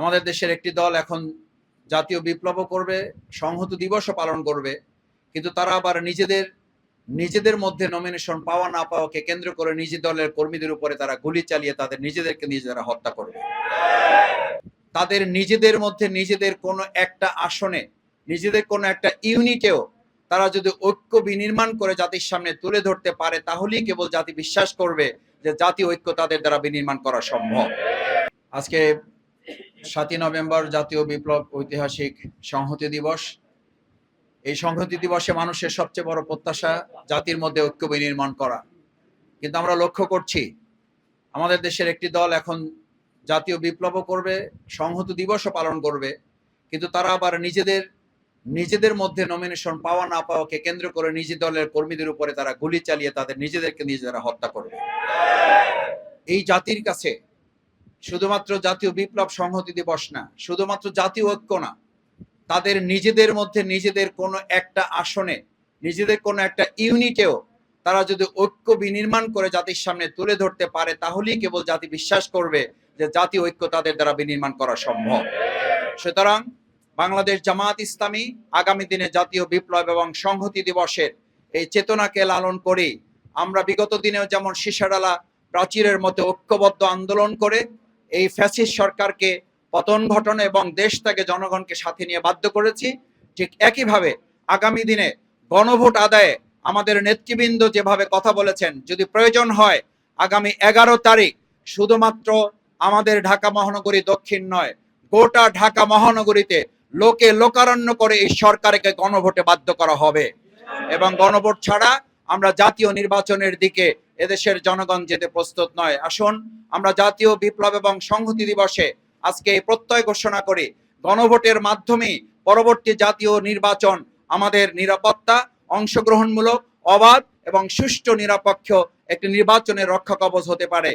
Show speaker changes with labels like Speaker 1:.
Speaker 1: আমাদের দেশের একটি দল এখন জাতীয় বিপ্লবও করবে, সংহত দিবসও পালন করবে, কিন্তু তারা আবার নিজেদের নিজেদের মধ্যে নমিনেশন পাওয়া না পাওয়াকে কেন্দ্র করে নিজ দলের কর্মীদের উপরে তারা গুলি চালিয়ে তাদের নিজেদেরকে নিজেরা হত্যা করবে। তাদের নিজেদের মধ্যে নিজেদের কোনো একটা আসনে, নিজেদের কোনো একটা ইউনিটেও তারা যদি ঐক্য বিনির্মাণ করে জাতির সামনে তুলে ধরতে পারে, তাহলেই কেবল জাতি বিশ্বাস করবে যে জাতি ঐক্য তাদের দ্বারা বিনির্মাণ করা সম্ভব। আজকে সাতই নভেম্বর জাতীয় বিপ্লব ঐতিহাসিক সংহতি দিবস। এই সংহতি দিবসে মানুষের সবচেয়ে বড় প্রত্যাশা জাতির মধ্যে ঐক্য বিনির্মাণ করা। কিন্তু আমরা লক্ষ্য করছি, আমাদের দেশের একটি দল এখন জাতীয় বিপ্লবও করবে, সংহতি দিবসও পালন করবে, কিন্তু তারা আবার নিজেদের নিজেদের মধ্যে নমিনেশন পাওয়া না পাওয়াকে কেন্দ্র করে নিজ দলের কর্মীদের উপরে তারা গুলি চালিয়ে তাদের নিজেদেরকে নিজেরা হত্যা করবে। এই জাতির কাছে শুধুমাত্র জাতীয় বিপ্লব সংহতি দিবস না, শুধুমাত্র জাতীয় ঐক্য না, তাদের নিজেদের মধ্যে নিজেদের কোনো একটা আসনে, নিজেদের কোনো একটা ইউনিটেও তারা যদি ঐক্য বিনির্মাণ করে জাতির সামনে তুলে ধরতে পারে, তাহলেই কেবল জাতি বিশ্বাস করবে যে জাতীয় ঐক্য তাদের দ্বারা বিনির্মাণ করা সম্ভব। সুতরাং বাংলাদেশ জামাত ইসলামী আগামী দিনে জাতীয় বিপ্লব এবং সংহতি দিবসের এই চেতনাকে লালন করে আমরা বিগত দিনেও যেমন সিসাডালা প্রাচীরের মতো ঐক্যবদ্ধ আন্দোলন করে এই ফ্যাসিস্ট সরকারকে পতন ঘটনা এবং দেশ থেকে জনগণকে সাথে নিয়ে বাধ্য করেছি। ঠিক একইভাবে আগামী দিনে গণভোট আদায়ে আমাদের নেতৃবৃন্দ যেভাবে কথা বলেছেন, যদি প্রয়োজন হয়, আগামী এগারো তারিখ শুধুমাত্র আমাদের ঢাকা মহানগরী দক্ষিণ নয়, গোটা ঢাকা মহানগরীতে লোকে লোকারণ্য করে এই সরকারকে গণভোটে বাধ্য করা হবে। এবং গণভোট ছাড়া আমরা জাতীয় নির্বাচনের দিকে এদেশের জনগণ যেতে প্রস্তুত নয়। আসুন, আমরা জাতীয় বিপ্লব এবং সংহতি দিবসে আজকে এই প্রত্যয় ঘোষণা করি। গণভোটের মাধ্যমে পরবর্তী জাতীয় নির্বাচন আমাদের নিরাপত্তা, অংশগ্রহণমূলক, অবাধ এবং সুষ্ঠু নিরপেক্ষ একটি নির্বাচনের রক্ষা কবচ হতে পারে।